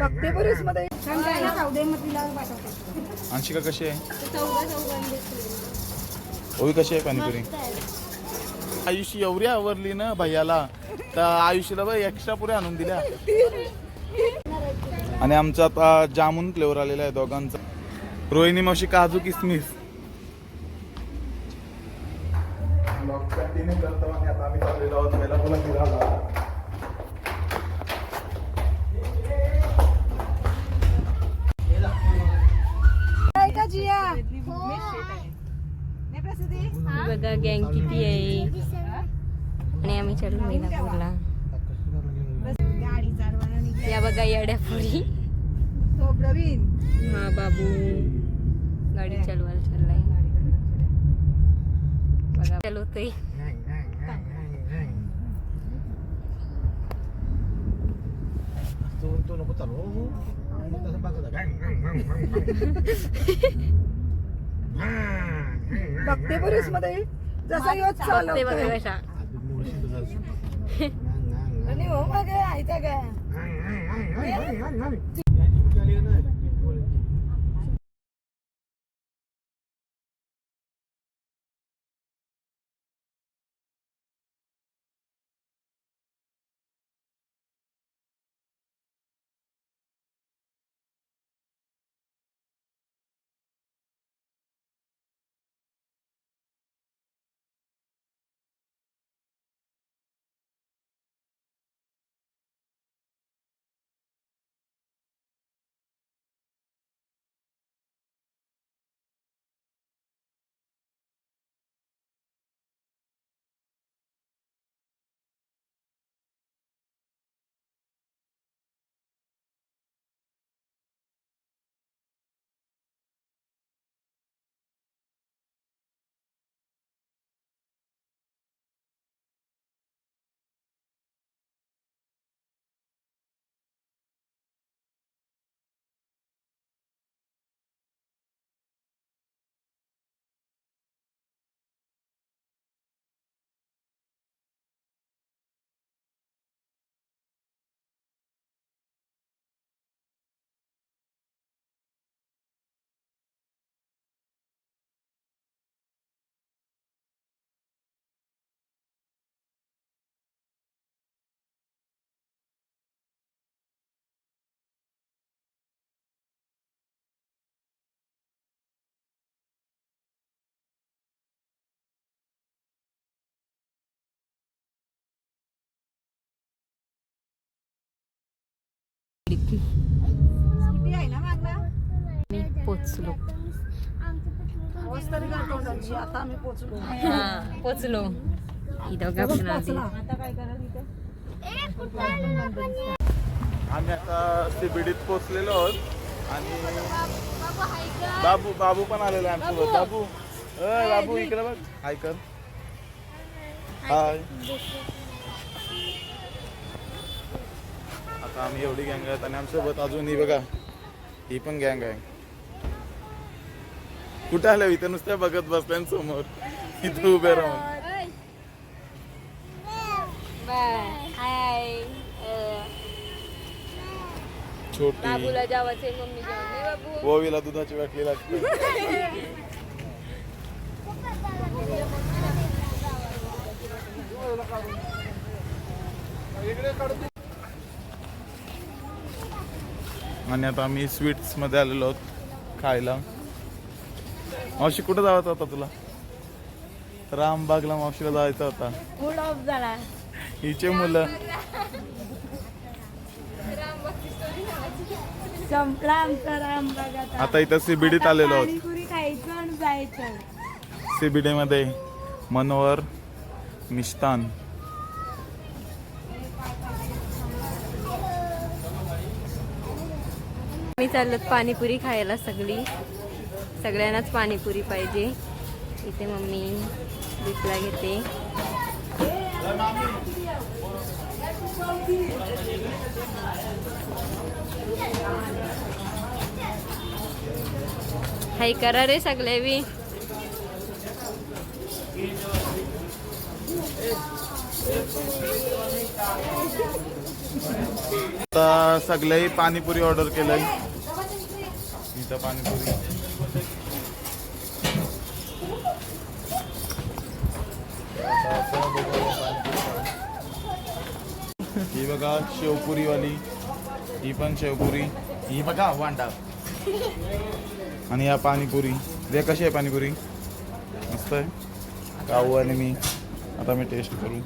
बघते बरेच मध्ये. अंशिका कशी आहे? ओवी कशी आहे पाणीपुरी? आयुषी एवढी आवरली ना भैयाला तर आयुषीला बाई एक्स्ट्रा पुऱ्या आणून दिल्या. आणि आमचा आता जामून फ्लेवर आलेला आहे दोघांचा. रोहिणी मावशी काजू किसमिस. काय का जिया? बघा गँग किती आहे. आणि आम्ही गाडी चालवायला या बघा येड्या पुरी. तो प्रवीण. हा बाबू. गाडी चालवायला चाललाय बघा चालवतोय तू नको चालू तसं बघत बघते बरेच मध्ये जसा योच बघते बघा चालवते कशा आणि हो मग आयता काय मी पोचलो. आता आम्ही पोचलो. हा पोचलो. आधी तिथे आम्ही आता सीबीडीत पोहोचलेलो आहोत. आणि बाबू बाबू पण आलेला आहे आमच्यासोबत. बाबू. अय बाबू इकडे बघ. हाय कर. हाय. आम्ही एवढी गँग आहेत आणि आमच्यासोबत अजून ही बघा ही पण गँग आहे. कुठे आल्या इथे नुसत्या बघत बसल्या समोर इथे उभे राहून. छोटी. ओवीला दुधाची वाटली लागते. आणि आता आम्ही स्वीट्समध्ये आलेलो आहोत खायला. मावशी कुठं जायचं होता तुला? रामबागला मावशीला जायचं होता. हिचे मुलं. संपला आमचा आता. इथं सीबीडीत आलेलो आहोत. पाणीपुरी खायचं आणि जायचं. सीबीडी मध्ये मनोहर मिष्टान मी चाललोत पाणीपुरी खायला सगळी. सगळ्यांनाच पाणीपुरी पाहिजे. इथे मम्मी दिसला घेते. हाय करा रे सगळे बी. आता सगळ्याही पाणीपुरी ऑर्डर केलंय. इथं पाणीपुरी ही बघा शेवपुरीवाली ही पण शेवपुरी. ही बघा वांडा. आणि या पाणीपुरी. रे कशी आहे पाणीपुरी? मस्त आहे. काऊ आणि मी. आता मी टेस्ट करू.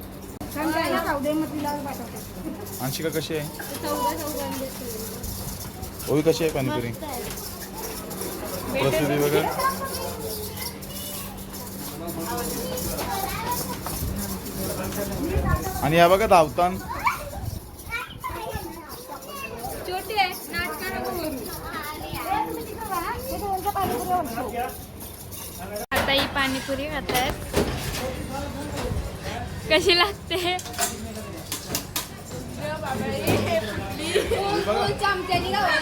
अंशिका कशी आहे? ओवी कशी आहे पाणीपुरी? प्रसिद्धी बघा आणि या बघा धावतान. आता ही पाणीपुरी खातात. कशी लागते?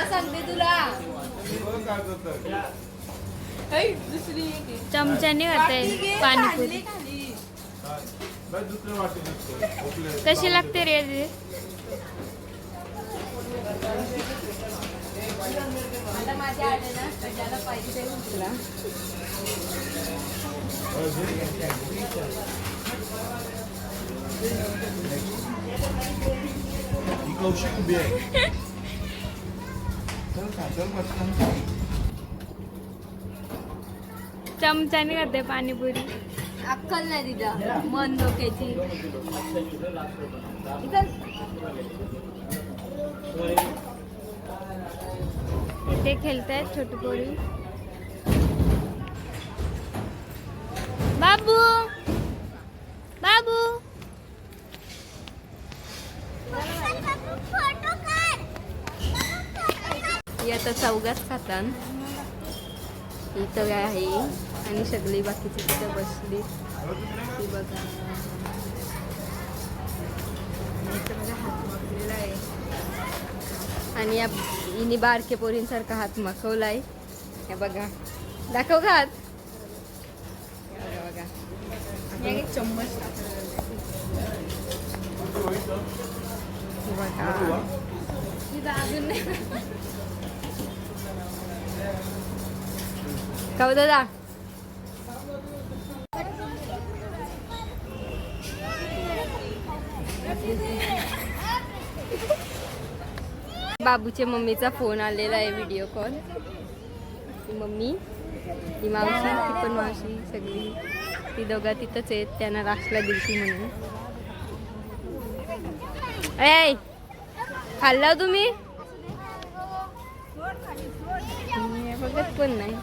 सांगते तुला. चमच्यानी खाते पाणीपुरी. कशी लागते रे कौशिक उभी आहे. चमच्याने खाते पाणीपुरी? अक्कल नाही तिला मन डोक्याची. इथे खेळतायत छोटी पोरी. बाबू! आता चौघात खातात इथं काय आहे आणि सगळी बाकीची तिथं बसली. ती बघा. इथं हात आहे. आणि या हिने बारके पोरींसारखा हात माखवलाय. हे बघा. दाखव का हात बघा. बघा चम्मच बघा. अजून नाही. का हो दादा बाबूच्या मम्मीचा फोन आलेला आहे व्हिडिओ कॉल मम्मी ती मावशी ती पण मावशी सगळी. ती दोघा तिथंच आहेत त्यांना राशला दिवशी म्हणून. ऐ खाल्ला तुम्ही? बघत पण नाही.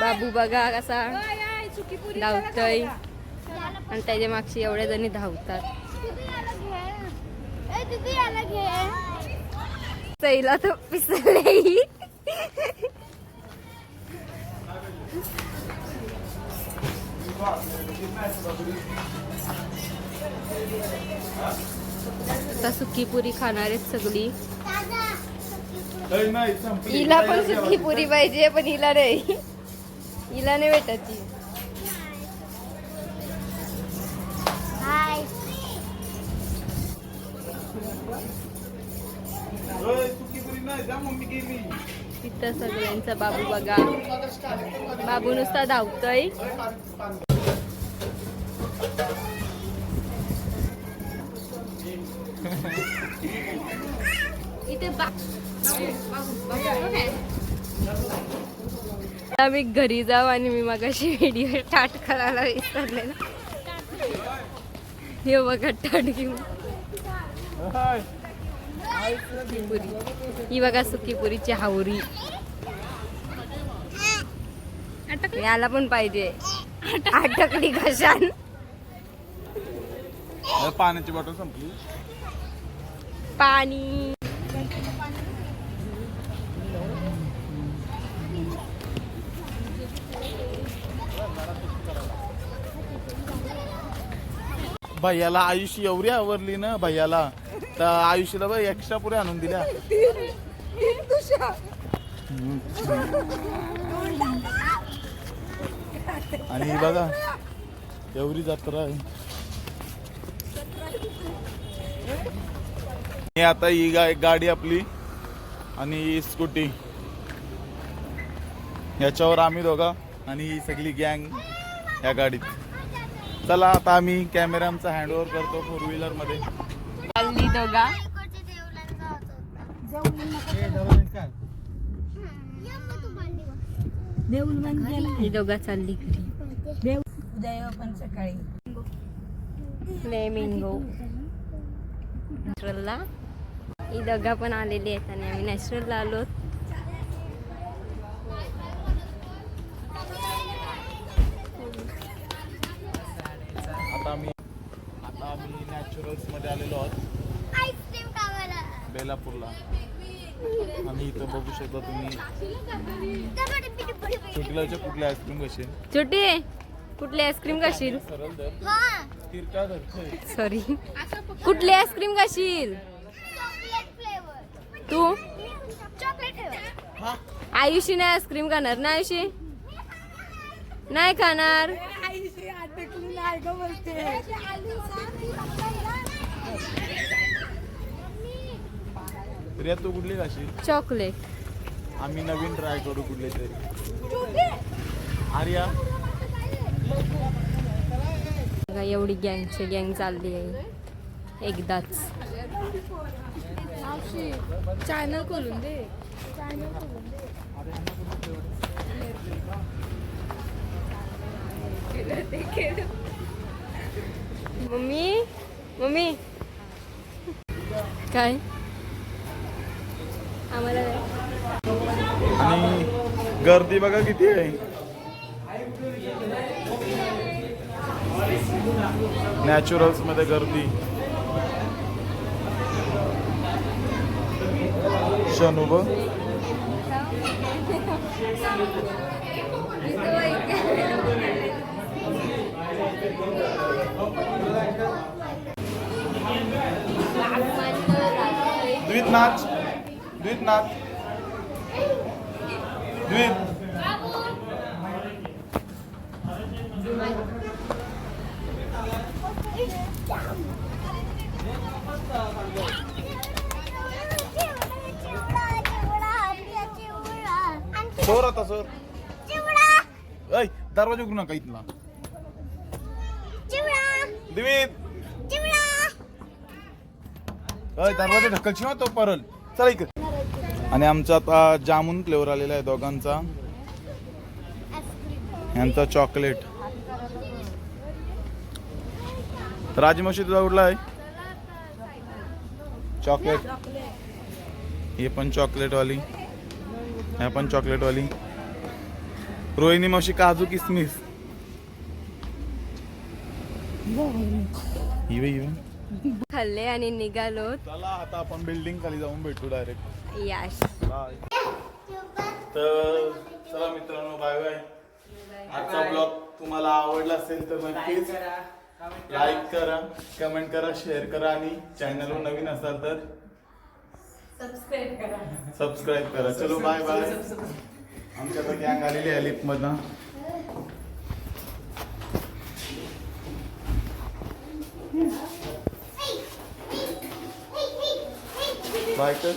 बाबू बघा कसा धावतोय. आणि त्याच्या मागचे एवढ्या जणी धावतात. सैला तर पिसले आता सुकी पुरी खाणार आहेत सगळी. हिला पण द्यावं. पुरी पाहिजे पण हिला नाही. हिला नाही मम्मी गेली. तिथं सगळ्यांचा बाबू बघा. बाबू नुसता धावतोय. इथे बा- आम्ही घरी जाऊ आणि मी मगाशी व्हिडिओ स्टार्ट करायला विसरले ना. हे बघा टाट घेऊन. ही बघा सुकीपुरीची हावरी. याला पण पाहिजे. अटकली कशान ए, पाण्याची बॉटल संपली. पाणी. भैयाला आयुष्य एवढी आवडली ना भैयाला तर आयुष्याला बघ एक्स्ट्रा पुरे आणून दिल्या. आणि ही बघा एवढी जत्रा आहे. हे आता ही गा गाडी आपली आणि ही स्कूटी. याच्यावर आम्ही दोघा आणि ही सगळी गँग या गाडीत. चला आता आम्ही कॅमेरा आमचा हँडओव्हर करतो फोर व्हीलरमध्ये. मी दोघा. देऊल ही दोघा चालली घरी. देव उदय पण सकाळी फ्लेमिंगो. नॅचरलला. ही दोघा पण आलेली आहेत आणि आम्ही नॅचरलला आलो बेलापूरला आणि इथं बघू शकता तुम्ही. चुकल्याच्या कुठल्या आईस्क्रीम कशी छोटी कुठली आईस्क्रीम धरतोय सॉरी कुठली आईस्क्रीम खाशील तू? आयुषी नाही आईस्क्रीम खाणार ना आयुषी? नाही खाणार. प्रिया तू कुठली खाशील? चॉकलेट. आम्ही नवीन ट्राय करू कुठले तरी. आर्या? बघा एवढी गँगची गँग चालली आहे. एकदाच. चॅनल खोलून दे. Mummy mummy. काय? आम्हाला आणि गर्दी बघा किती आहे. नॅचरल्समध्ये गर्दी. शनू बघ. द्वित नाच द्वित नाच द्वित सोर आता सोर ऐ दरवाजा उघडू नका इथला द्वित अय दरवाजा ढकलची ना तो परल चला इकडे आणि आमचा आता जामून फ्लेवर आलेला आहे दोघांचा. यांचा चॉकलेट राजमाशी तुझा उडला आहे? चॉकलेट हे पण चॉकलेट वाली ह्या पण चॉकलेट वाली रोहिणी मावशी काजू किसमिस. खाल्ले आणि निघालो चला आता आपण बिल्डिंग खाली जाऊन भेटू डायरेक्ट याश बाय तर चला मित्रांनो बाय बाय आजचा ब्लॉग तुम्हाला आवडला असेल तर नक्कीच लाईक करा. कमेंट करा शेअर करा आणि चॅनलवर नवीन असाल तर सबस्क्राईब करा. चलो बाय बाय आमच्या आता गँग आलेली आहे लिफ्ट मधनं बाय कर